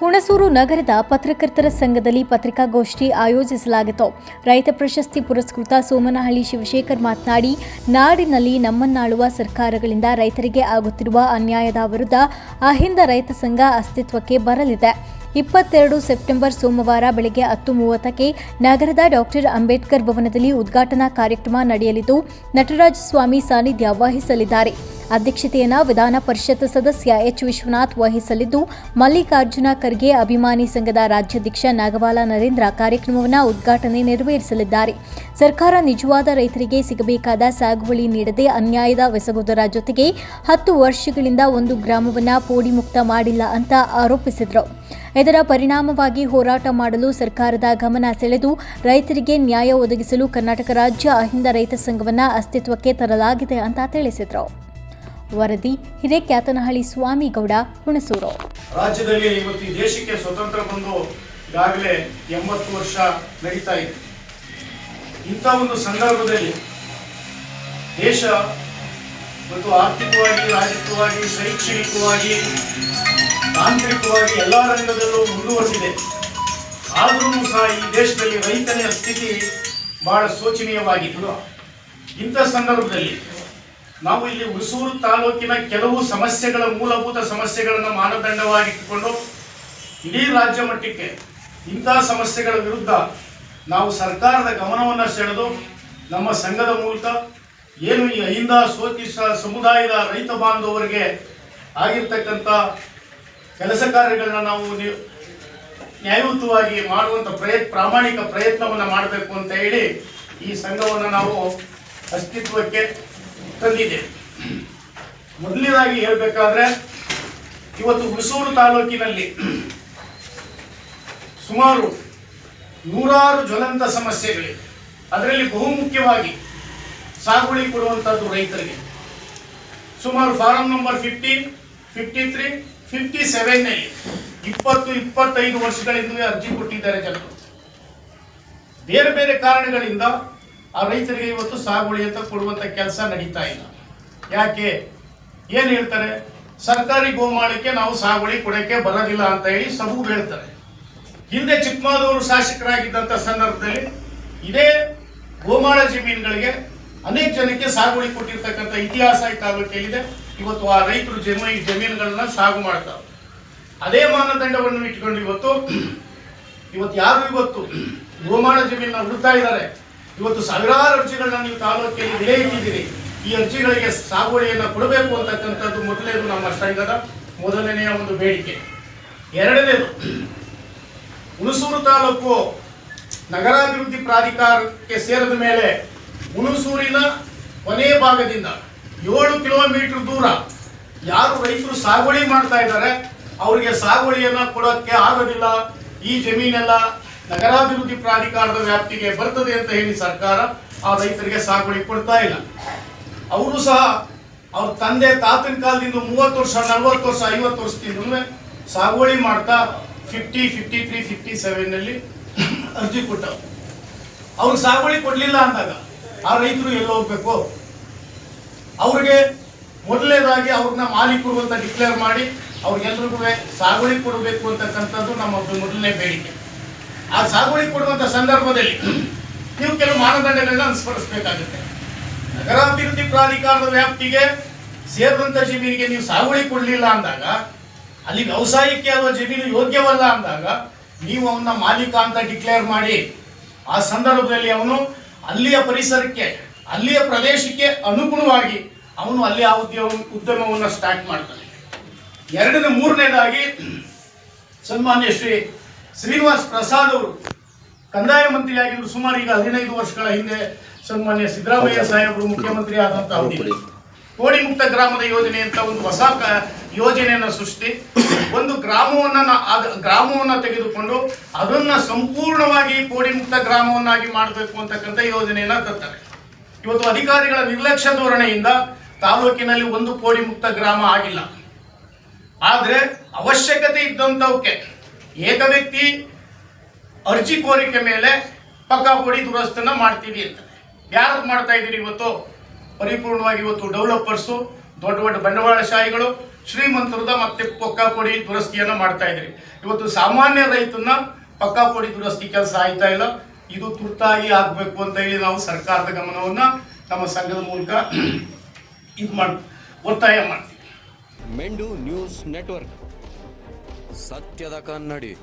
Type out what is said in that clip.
ಹುಣಸೂರು ನಗರದ ಪತ್ರಕರ್ತರ ಸಂಘದಲ್ಲಿ ಪತ್ರಿಕಾಗೋಷ್ಠಿ ಆಯೋಜಿಸಲಾಗಿತ್ತು. ರೈತ ಪ್ರಶಸ್ತಿ ಪುರಸ್ಕೃತ ಸೋಮನಹಳ್ಳಿ ಶಿವಶೇಖರ್ ಮಾತನಾಡಿ, ನಾಡಿನಲ್ಲಿ ನಮ್ಮನ್ನಾಳುವ ಸರ್ಕಾರಗಳಿಂದ ರೈತರಿಗೆ ಆಗುತ್ತಿರುವ ಅನ್ಯಾಯದ ವಿರುದ್ಧ ಅಹಿಂದ ರೈತ ಸಂಘ ಅಸ್ತಿತ್ವಕ್ಕೆ ಬರಲಿದೆ. ಇಪ್ಪತ್ತೆರಡು ಸೆಪ್ಟೆಂಬರ್ ಸೋಮವಾರ ಬೆಳಗ್ಗೆ ಹತ್ತು ಮೂವತ್ತಕ್ಕೆ ನಗರದ ಡಾಕ್ಟರ್ ಅಂಬೇಡ್ಕರ್ ಭವನದಲ್ಲಿ ಉದ್ಘಾಟನಾ ಕಾರ್ಯಕ್ರಮ ನಡೆಯಲಿದ್ದು ನಟರಾಜ ಸ್ವಾಮಿ ಸಾನ್ನಿಧ್ಯ ವಹಿಸಲಿದ್ದಾರೆ. ಅಧ್ಯಕ್ಷತೆಯನ್ನು ವಿಧಾನ ಪರಿಷತ್ ಸದಸ್ಯ ಎಚ್ ವಿಶ್ವನಾಥ್ ವಹಿಸಲಿದ್ದು, ಮಲ್ಲಿಕಾರ್ಜುನ ಖರ್ಗೆ ಅಭಿಮಾನಿ ಸಂಘದ ರಾಜ್ಯಾಧ್ಯಕ್ಷ ನಾಗವಾಲ ನರೇಂದ್ರ ಕಾರ್ಯಕ್ರಮವನ್ನು ಉದ್ಘಾಟನೆ ನೆರವೇರಿಸಲಿದ್ದಾರೆ. ಸರ್ಕಾರ ನಿಜವಾದ ರೈತರಿಗೆ ಸಿಗಬೇಕಾದ ಸಾಗುವಳಿ ನೀಡದೆ ಅನ್ಯಾಯದ ಬೆಸಗುವುದರ ಜೊತೆಗೆ ಹತ್ತು ವರ್ಷಗಳಿಂದ ಒಂದು ಗ್ರಾಮವನ್ನು ಪೋಡಿ ಮುಕ್ತ ಮಾಡಿಲ್ಲ ಅಂತ ಆರೋಪಿಸಿದರು. ಇದರ ಪರಿಣಾಮವಾಗಿ ಹೋರಾಟ ಮಾಡಲು ಸರ್ಕಾರದ ಗಮನ ಸೆಳೆದು ರೈತರಿಗೆ ನ್ಯಾಯ ಒದಗಿಸಲು ಕರ್ನಾಟಕ ರಾಜ್ಯ ಅಹಿಂದ ರೈತ ಸಂಘವನ್ನು ಅಸ್ತಿತ್ವಕ್ಕೆ ತರಲಾಗಿದೆ ಅಂತ ತಿಳಿಸಿದರು. ವರದಿ ಹಿರೇಕ್ಯಾತನಹಳ್ಳಿ ಸ್ವಾಮಿಗೌಡ ಹುಣಸೂರು. ರಾಜ್ಯದಲ್ಲಿ ಇವತ್ತು ದೇಶಕ್ಕೆ ಸ್ವತಂತ್ರ ಬಂದು ಈಗಾಗಲೇ ಎಂಬತ್ತು ವರ್ಷ ನಡೀತಾ ಇದೆ. ಇಂಥ ಒಂದು ಸಂದರ್ಭದಲ್ಲಿ ದೇಶ ಮತ್ತು ಆರ್ಥಿಕವಾಗಿ, ರಾಜಕೀಯವಾಗಿ, ಶೈಕ್ಷಣಿಕವಾಗಿ, ತಾಂತ್ರಿಕವಾಗಿ ಎಲ್ಲ ರಂಗದಲ್ಲೂ ಮುಂದುವರೆದಿದೆ. ಆದರೂ ಸಹ ಈ ದೇಶದಲ್ಲಿ ರೈತನ ಸ್ಥಿತಿ ಬಹಳ ಶೋಚನೀಯವಾಗಿದ್ದು ಇಂಥ ಸಂದರ್ಭದಲ್ಲಿ ನಾವು ಇಲ್ಲಿ ಹುಸೂರು ತಾಲೂಕಿನ ಕೆಲವು ಸಮಸ್ಯೆಗಳ ಮೂಲಭೂತ ಸಮಸ್ಯೆಗಳನ್ನು ಮಾನದಂಡವಾಗಿಟ್ಟುಕೊಂಡು ಇಡೀ ರಾಜ್ಯ ಮಟ್ಟಕ್ಕೆ ಇಂಥ ಸಮಸ್ಯೆಗಳ ವಿರುದ್ಧ ನಾವು ಸರ್ಕಾರದ ಗಮನವನ್ನು ಸೆಳೆದು ನಮ್ಮ ಸಂಘದ ಮೂಲಕ ಏನು ಈ ಅಹಿಂದ ಸೋತಿಸ ಸಮುದಾಯದ ರೈತ ಬಾಂಧವರಿಗೆ ಆಗಿರ್ತಕ್ಕಂಥ ಕೆಲಸ ಕಾರ್ಯಗಳನ್ನ ನಾವು ನ್ಯಾಯಯುತವಾಗಿ ಮಾಡುವಂಥ ಪ್ರಯತ್, ಪ್ರಾಮಾಣಿಕ ಪ್ರಯತ್ನವನ್ನು ಮಾಡಬೇಕು ಅಂತ ಹೇಳಿ ಈ ಸಂಘವನ್ನು ನಾವು ಅಸ್ತಿತ್ವಕ್ಕೆ ತಂದಿದ್ದೇವೆ ಮೊದಲನೇದಾಗಿ ಹೇಳಬೇಕಾದ್ರೆ, ಇವತ್ತು ಹುಣಸೂರು ತಾಲೂಕಿನಲ್ಲಿ ಸುಮಾರು ನೂರಾರು ಜ್ವಲಂತ ಸಮಸ್ಯೆಗಳಿವೆ. ಅದರಲ್ಲಿ ಬಹುಮುಖ್ಯವಾಗಿ ಸಾಗುವಳಿ ಕೊಡುವಂಥದ್ದು ರೈತರಿಗೆ. ಸುಮಾರು form number fifty fifty three fifty ಸೆವೆನ್ನಲ್ಲಿ ಇಪ್ಪತ್ತು, ಇಪ್ಪತ್ತೈದು ವರ್ಷಗಳಿಂದಲೇ ಅರ್ಜಿ ಕೊಟ್ಟಿದ್ದಾರೆ ಜನರು. ಬೇರೆ ಬೇರೆ ಕಾರಣಗಳಿಂದ ಆ ರೈತರಿಗೆ ಇವತ್ತು ಸಾಗುವಳಿ ಅಂತ ಕೊಡುವಂತ ಕೆಲಸ ನಡೀತಾ ಇಲ್ಲ. ಯಾಕೆ? ಏನ್ ಹೇಳ್ತಾರೆ? ಸರ್ಕಾರಿ ಗೋಮಾಳಕ್ಕೆ ನಾವು ಸಾಗುವಳಿ ಕೊಡಕ್ಕೆ ಬರೋದಿಲ್ಲ ಅಂತ ಹೇಳಿ ಸಬೂಬ್ ಹೇಳ್ತಾರೆ. ಹಿಂದೆ ಚಿಕ್ಕಮಗಳೂರು ಶಾಸಕರಾಗಿದ್ದಂಥ ಸಂದರ್ಭದಲ್ಲಿ ಇದೇ ಗೋಮಾಳ ಜಮೀನುಗಳಿಗೆ ಅನೇಕ ಜನಕ್ಕೆ ಸಾಗುವಳಿ ಕೊಟ್ಟಿರ್ತಕ್ಕಂಥ ಇತಿಹಾಸ ಈ ತಾಲೂಕಲ್ಲಿದೆ. ಇವತ್ತು ಆ ರೈತರು ಜಮೀ ಜಮೀನುಗಳನ್ನ ಸಾಗು ಮಾಡ್ತಾರೆ. ಅದೇ ಮಾನದಂಡವನ್ನು ಇಟ್ಕೊಂಡು ಇವತ್ತು ಇವತ್ತು ಯಾರು ಇವತ್ತು ಗೋಮಾಳ ಜಮೀನನ್ನ ಹುಡ್ತಾ ಇದ್ದಾರೆ? ಇವತ್ತು ಸಾವಿರಾರು ಅರ್ಜಿಗಳನ್ನ ನೀವು ತಾಲೂಕಿನಲ್ಲಿ ಇಟ್ಟಿದ್ದೀರಿ. ಈ ಅರ್ಜಿಗಳಿಗೆ ಸಾಗುವಳಿಯನ್ನು ಕೊಡಬೇಕು ಅಂತಕ್ಕಂಥದ್ದು ಮೊದಲನೇದು ನಮ್ಮ ಸಂಘದ ಮೊದಲನೆಯ ಒಂದು ಬೇಡಿಕೆ. ಎರಡನೇದು, ಹುಣಸೂರು ತಾಲೂಕು ನಗರಾಭಿವೃದ್ಧಿ ಪ್ರಾಧಿಕಾರಕ್ಕೆ ಸೇರಿದ ಮೇಲೆ ಹುಣಸೂರಿನ ಕೊನೆಯ ಭಾಗದಿಂದ ಏಳು ಕಿಲೋಮೀಟರ್ ದೂರ ಯಾರು ರೈತರು ಸಾಗುವಳಿ ಮಾಡ್ತಾ ಇದ್ದಾರೆ, ಅವರಿಗೆ ಸಾಗುವಳಿಯನ್ನು ಕೊಡೋಕ್ಕೆ ಆಗೋದಿಲ್ಲ. ಈ ಜಮೀನೆಲ್ಲ ನಗರಾಭಿವೃದ್ಧಿ ಪ್ರಾಧಿಕಾರದ ವ್ಯಾಪ್ತಿಗೆ ಬರ್ತದೆ ಅಂತ ಹೇಳಿ ಸರ್ಕಾರ ಆ ರೈತರಿಗೆ ಸಾಗುವಳಿ ಕೊಡ್ತಾ ಇಲ್ಲ. ಅವರು ಸಹ ಅವ್ರ ತಂದೆ ತಾತನ ಕಾಲದಿಂದ ಮೂವತ್ತು ವರ್ಷ, ನಲ್ವತ್ತು ವರ್ಷ, ಐವತ್ತು ವರ್ಷದಿಂದ ಸಾಗುವಳಿ ಮಾಡ್ತಾ ಫಿಫ್ಟಿ ಫಿಫ್ಟಿ ತ್ರೀ ಫಿಫ್ಟಿ ಸೆವೆನ್ನಲ್ಲಿ ಅರ್ಜಿ ಕೊಟ್ಟವು ಅವ್ರು ಸಾಗುವಳಿ ಕೊಡಲಿಲ್ಲ ಅಂದಾಗ ಆ ರೈತರು ಎಲ್ಲ ಹೋಗ್ಬೇಕು? ಅವ್ರಿಗೆ ಮೊದಲನೇದಾಗಿ ಅವ್ರನ್ನ ಮಾಲೀಕರು ಅಂತ ಡಿಕ್ಲೇರ್ ಮಾಡಿ ಅವ್ರಿಗೆಲ್ರಿಗೂ ಸಾಗುವಳಿ ಕೊಡಬೇಕು ಅಂತಕ್ಕಂಥದ್ದು ನಮ್ಮ ಮೊದಲನೇ ಬೇಡಿಕೆ. ಆ ಸಾಗುವಳಿ ಕೊಡುವಂಥ ಸಂದರ್ಭದಲ್ಲಿ ನೀವು ಕೆಲವು ಮಾನದಂಡಗಳನ್ನ ಅನುಸರಿಸಬೇಕಾಗುತ್ತೆ. ನಗರಾಭಿವೃದ್ಧಿ ಪ್ರಾಧಿಕಾರದ ವ್ಯಾಪ್ತಿಗೆ ಸೇರಿದಂಥ ಜಮೀನಿಗೆ ನೀವು ಸಾಗುವಳಿ ಕೊಡಲಿಲ್ಲ ಅಂದಾಗ, ಅಲ್ಲಿ ವ್ಯವಸಾಯಕ್ಕೆ ಅಥವಾ ಜಮೀನು ಯೋಗ್ಯವಲ್ಲ ಅಂದಾಗ, ನೀವು ಅವನ ಮಾಲೀಕ ಅಂತ ಡಿಕ್ಲೇರ್ ಮಾಡಿ, ಆ ಸಂದರ್ಭದಲ್ಲಿ ಅವನು ಅಲ್ಲಿಯ ಪರಿಸರಕ್ಕೆ, ಅಲ್ಲಿಯ ಪ್ರದೇಶಕ್ಕೆ ಅನುಗುಣವಾಗಿ ಅವನು ಅಲ್ಲಿ ಆ ಉದ್ಯಮ, ಉದ್ಯಮವನ್ನು ಸ್ಟಾರ್ಟ್ ಮಾಡ್ತಾನೆ. ಎರಡನೇ, ಮೂರನೇದಾಗಿ ಸನ್ಮಾನ್ಯ ಶ್ರೀ ಶ್ರೀನಿವಾಸ್ ಪ್ರಸಾದ್ ಅವರು ಕಂದಾಯ ಮಂತ್ರಿ ಆಗಿದ್ರು ಸುಮಾರು ಈಗ ಹದಿನೈದು ವರ್ಷಗಳ ಹಿಂದೆ ಸನ್ಮಾನ್ಯ ಸಿದ್ದರಾಮಯ್ಯ ಸಾಹೇಬರು ಮುಖ್ಯಮಂತ್ರಿ ಆದಂತಹ ಕೋಡಿ ಮುಕ್ತ ಗ್ರಾಮದ ಯೋಜನೆ ಅಂತ ಒಂದು ಹೊಸ ಯೋಜನೆಯನ್ನ ಸೃಷ್ಟಿ ಒಂದು ಗ್ರಾಮವನ್ನ ಗ್ರಾಮವನ್ನ ತೆಗೆದುಕೊಂಡು ಅದನ್ನ ಸಂಪೂರ್ಣವಾಗಿ ಕೋಡಿ ಮುಕ್ತ ಗ್ರಾಮವನ್ನಾಗಿ ಮಾಡಬೇಕು ಅಂತಕ್ಕಂಥ ಯೋಜನೆಯನ್ನ ತರ್ತಾರೆ. ಇವತ್ತು ಅಧಿಕಾರಿಗಳ ನಿರ್ಲಕ್ಷ್ಯ ಧೋರಣೆಯಿಂದ ತಾಲೂಕಿನಲ್ಲಿ ಒಂದು ಕೋಡಿ ಮುಕ್ತ ಗ್ರಾಮ ಆಗಿಲ್ಲ. ಆದ್ರೆ ಅವಶ್ಯಕತೆ ಇದ್ದಂಥವಕ್ಕೆ ಏಕ ವ್ಯಕ್ತಿ ಅರ್ಜಿ ಕೋರಿಕೆ ಮೇಲೆ ಪಕ್ಕಾ ಕೊಡಿ ದುರಸ್ತನ್ನ ಮಾಡ್ತೀವಿ ಅಂತ. ಯಾರು ಮಾಡ್ತಾ ಇದ್ದೀರಿ ಇವತ್ತು? ಪರಿಪೂರ್ಣವಾಗಿ ಇವತ್ತು ಡೆವಲಪರ್ಸು ದೊಡ್ಡ ದೊಡ್ಡ ಬಂಡವಾಳಶಾಹಿಗಳು, ಶ್ರೀಮಂತರದ ಮತ್ತೆ ಪಕ್ಕಾಪುಡಿ ದುರಸ್ತಿಯನ್ನು ಮಾಡ್ತಾ ಇದ್ದೀರಿ. ಇವತ್ತು ಸಾಮಾನ್ಯ ರೈತನ ಪಕ್ಕಾಪುಡಿ ದುರಸ್ತಿ ಕೆಲಸ ಆಯ್ತಾ ಇಲ್ಲ? ಇದು ತುರ್ತಾಗಿ ಆಗಬೇಕು ಅಂತ ಹೇಳಿ ನಾವು ಸರ್ಕಾರದ ಗಮನವನ್ನು ನಮ್ಮ ಸಂಘದ ಮೂಲಕ ಇದು ಮಾಡಿ ಒತ್ತಾಯ ಮಾಡ್ತೀವಿ. ಮೆಂಡು ನ್ಯೂಸ್ ನೆಟ್ವರ್ಕ್. ಸತ್ಯದ ಕನ್ನಡಿ.